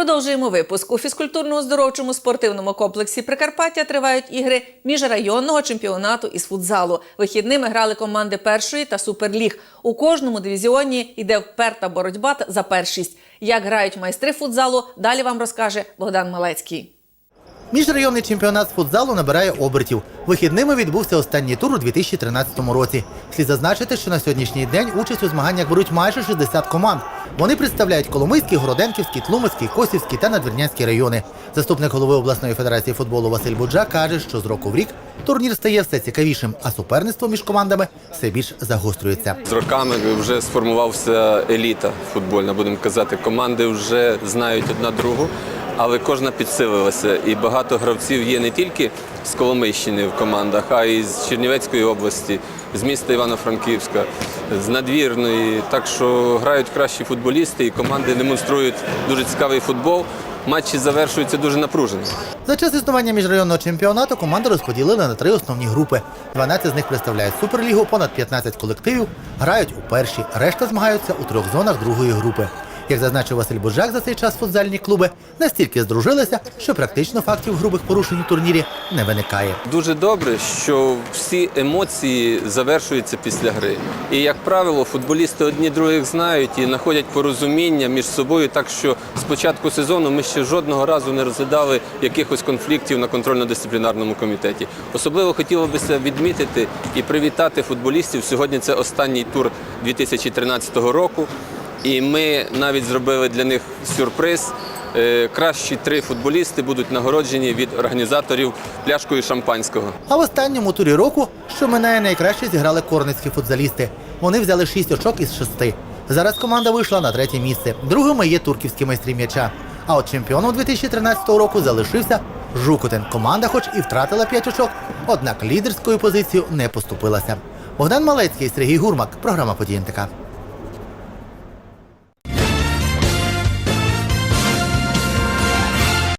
Продовжуємо випуск. У фізкультурно-оздоровчому спортивному комплексі Прикарпаття тривають ігри міжрайонного чемпіонату із футзалу. Вихідними грали команди першої та суперліг. У кожному дивізіоні йде вперта боротьба за першість. Як грають майстри футзалу, далі вам розкаже Богдан Малецький. Міжрайонний чемпіонат з футзалу набирає обертів. Вихідними відбувся останній тур у 2013 році. Слід зазначити, що на сьогоднішній день участь у змаганнях беруть майже 60 команд. Вони представляють Коломийський, Городенківський, Тлумацький, Косівський та Надвірнянський райони. Заступник голови обласної федерації футболу Василь Буджа каже, що з року в рік турнір стає все цікавішим, а суперництво між командами все більш загострюється. З роками вже сформувався еліта футбольна, будемо казати. Команди вже знають одна другу, але кожна підсилилася. І багато гравців є не тільки з Коломийщини в командах, а й з Чернівецької області, з міста Івано-Франківська, з надвірної. Так що грають кращі футболісти, і команди демонструють дуже цікавий футбол. Матчі завершуються дуже напружено. За час існування міжрайонного чемпіонату команди розподілили на три основні групи. 12 з них представляють суперлігу, понад 15 колективів грають у першій. Решта змагаються у трьох зонах другої групи. Як зазначив Василь Буджак, за цей час футзальні клуби настільки здружилися, що практично фактів грубих порушень у турнірі не виникає. Дуже добре, що всі емоції завершуються після гри. І, як правило, футболісти одні других знають і знаходять порозуміння між собою, так що з початку сезону ми ще жодного разу не розглядали якихось конфліктів на контрольно-дисциплінарному комітеті. Особливо хотілося б відмітити і привітати футболістів. Сьогодні це останній тур 2013 року. І ми навіть зробили для них сюрприз. Е, Кращі три футболісти будуть нагороджені від організаторів пляшкою шампанського. А в останньому турі року, що минає найкраще, зіграли корницькі футзалісти. Вони взяли 6 очок із 6. Зараз команда вийшла на третє місце. Другими є турківські майстрі м'яча. А от чемпіоном 2013 року залишився Жукотин. Команда, хоч і втратила 5 очок, однак лідерською позицією не поступилася. Богдан Малецький, Сергій Гурмак, програма «Події НТК».